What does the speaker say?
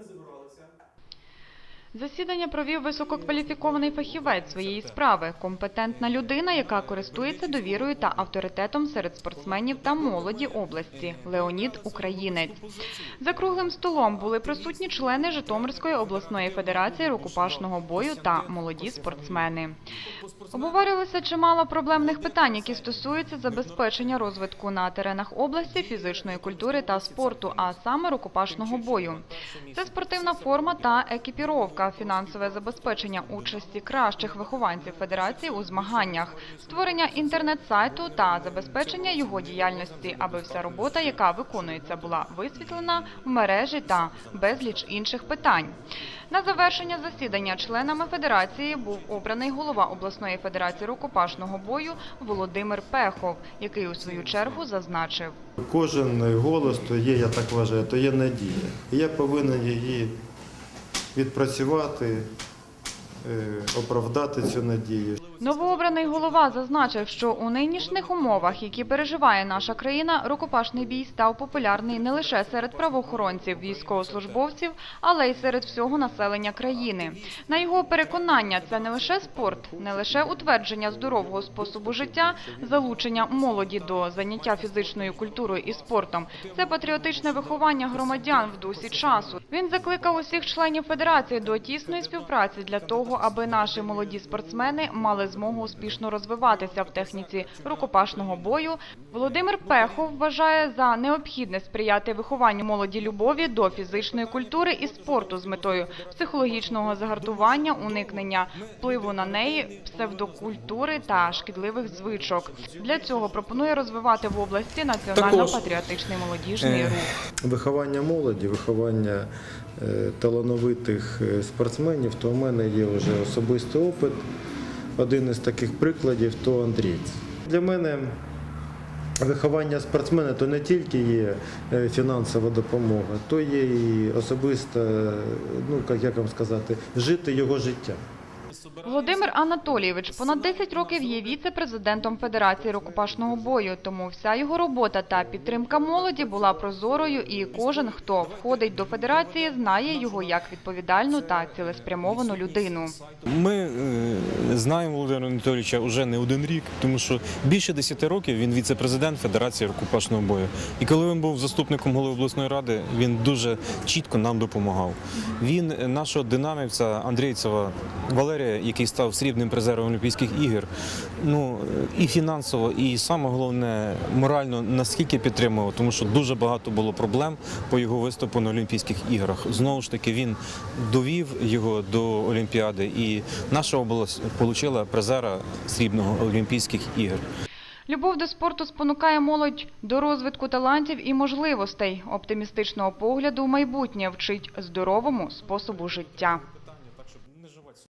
ми зібралися. Засідання провів висококваліфікований фахівець своєї справи, компетентна людина, яка користується довірою та авторитетом серед спортсменів та молоді області Леонід Українець. За круглим столом були присутні члени Житомирської обласної федерації рукопашного бою та молоді спортсмени. Обговорювалося чимало проблемних питань, які стосуються забезпечення розвитку на теренах області фізичної культури та спорту, а саме рукопашного бою. Це спортивна форма та екіпіровка, фінансове забезпечення участі кращих вихованців федерації у змаганнях, створення інтернет-сайту та забезпечення його діяльності, аби вся робота, яка виконується, була висвітлена в мережі та безліч інших питань. На завершення засідання членами федерації був обраний голова обласної федерації рукопашного бою Володимир Пехов, який у свою чергу зазначив. Кожен голос то є, я так вважаю, то є надія. І я повинен її відпрацювати, оправдати цю надію. Новообраний голова зазначив, що у нинішніх умовах, які переживає наша країна, рукопашний бій став популярний не лише серед правоохоронців, військовослужбовців, але й серед всього населення країни. На його переконання, це не лише спорт, не лише утвердження здорового способу життя, залучення молоді до заняття фізичною культурою і спортом. Це патріотичне виховання громадян в дусі часу. Він закликав усіх членів федерації до тісної співпраці для того, аби наші молоді спортсмени мали змогу успішно розвиватися в техніці рукопашного бою. Володимир Пехов вважає за необхідне сприяти вихованню молоді любові до фізичної культури і спорту з метою психологічного загартування, уникнення впливу на неї, псевдокультури та шкідливих звичок. Для цього пропонує розвивати в області національно-патріотичний молодіжний Е, рух. Виховання молоді, виховання е, талановитих е, спортсменів, то в мене є вже особистий опит. Один із таких прикладів то Андрієць. Для мене виховання спортсмена то не тільки є е, фінансова допомога, то є і особиста, е, ну як вам сказати, жити його життя. Володимир Анатолійович понад 10 років є віце-президентом Федерації рукопашного бою, тому вся його робота та підтримка молоді була прозорою, і кожен, хто входить до федерації, знає його як відповідальну та цілеспрямовану людину. Ми е, знаємо Володимира Анатолійовича вже не один рік, тому що більше 10 років він віце-президент Федерації рукопашного бою. І коли він був заступником голови обласної ради, він дуже чітко нам допомагав. Він е, нашого динамівця Андрійцева Валерія, який став срібним призером Олімпійських ігор, ну і фінансово, і саме головне морально наскільки підтримував, тому що дуже багато було проблем по його виступу на Олімпійських іграх. Знову ж таки, він довів його до Олімпіади, і наша область отримала призера срібного Олімпійських ігор. Любов до спорту спонукає молодь до розвитку талантів і можливостей, оптимістичного погляду в майбутнє вчить здоровому способу життя.